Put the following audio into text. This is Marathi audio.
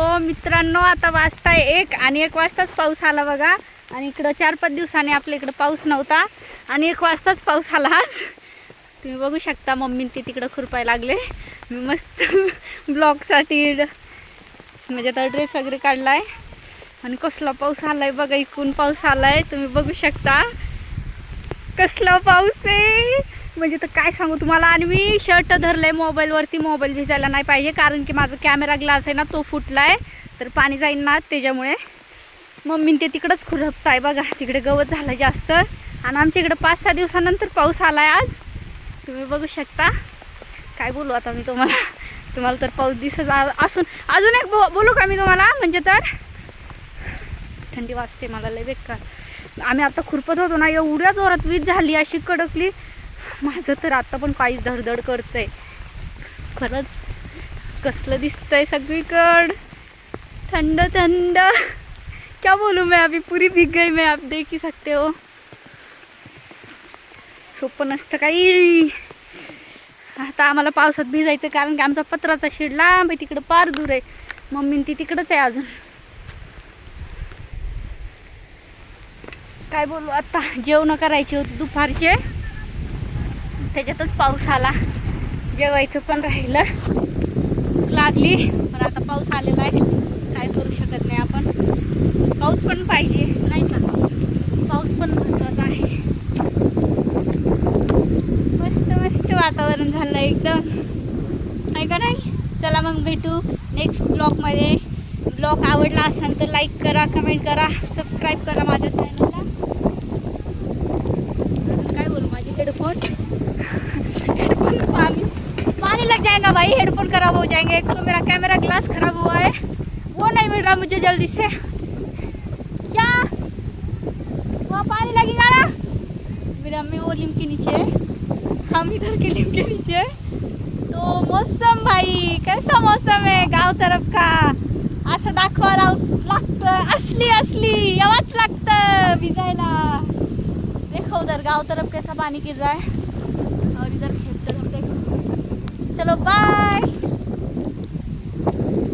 हो मित्रांनो आता वाजताय एक आणि एक वाजताच पाऊस आला बघा. आणि इकडं चार पाच दिवसांनी आपल्या इकडं पाऊस नव्हता आणि एक वाजताच पाऊस आला आज. तुम्ही बघू शकता मम्मी ते तिकडं खुरपाय लागले. मी मस्त ब्लॉगसाठी म्हणजे आता ड्रेस वगैरे काढलाय. आणि कसला पाऊस आलाय बघा इकून पाऊस आलाय. तुम्ही बघू शकता. कसला पाऊस आहे. म्हणजे तर काय सांगू तुम्हाला? आणि मी शर्ट धरलंय मोबाईलवरती मोबाईल भिजायला नाही पाहिजे कारण की माझा कॅमेरा ग्लास आहे ना तो फुटलाय. तर पाणी जाईन ना त्याच्यामुळे. मम्मी ते तिकडंच खुरपत आहे बघा. तिकडे गवत झालं जास्त. आणि आमच्या इकडं पाच सहा दिवसानंतर पाऊस आलाय आज. तुम्ही बघू शकता. काय बोलू आता मी तुम्हाला? तुम्हाला तर पाऊस दिसत असून अजून एक बो बोलू का मी तुम्हाला? म्हणजे तर थंडी वाजते मला लय बेकार. आम्ही आता खुरपत होतो ना एवढ्या जोरात वीज झाली अशी कडकली. माझं तर आता पण पायीच धडधड करतंय. खरंच कसलं दिसतंय सगळीकड. थंड थंड. क्या बोलू मैं अभी? पूरी भीग गई मैं आप देख ही सकते हो. सोपं नसतं काही. आता आम्हाला पावसात भिजायचं कारण की आमचा पत्राचा शेड लांब आहे तिकडं पार दूर आहे. मम्मी ती तिकडंच आहे अजून. काय बोलू आता? जेवण करायची होती दुपारचे. त्याच्यातच पाऊस आला. जेवायचं पण राहिलं. भूक लागली पण आता पाऊस आलेला आहे. काय करू शकत नाही आपण. पाऊस पण पाहिजे नाही का? पाऊस पण महत्त्वाचा आहे. मस्त मस्त वातावरण झालं एकदम. आहे का नाही? चला मग भेटू नेक्स्ट ब्लॉगमध्ये ब्लॉग आवडला असेल तर लाईक करा कमेंट करा सबस्क्राईब करा माझ्या चॅनलला जाएगा भाई हेडफोन खराब हो जाएँगे। एक तो मेरा कैमरा ग्लास खराब हुआ है। वो नहीं मिल रहा मुझे जल्दी से। क्या? वहाँ पानी लगेगा ना? मेरी अम्मी वो लिम के नीचे है। हम इधर के लिम के नीचे है। तो मौसम भाई, कैसा मौसम है गाव तरफ़ का? असं दाखवायला लागतं असली असली, आवाज़ लागतं भिजायला देखो उधर गाँव तरफ़ कैसा पानी गिर रहा है। Bye.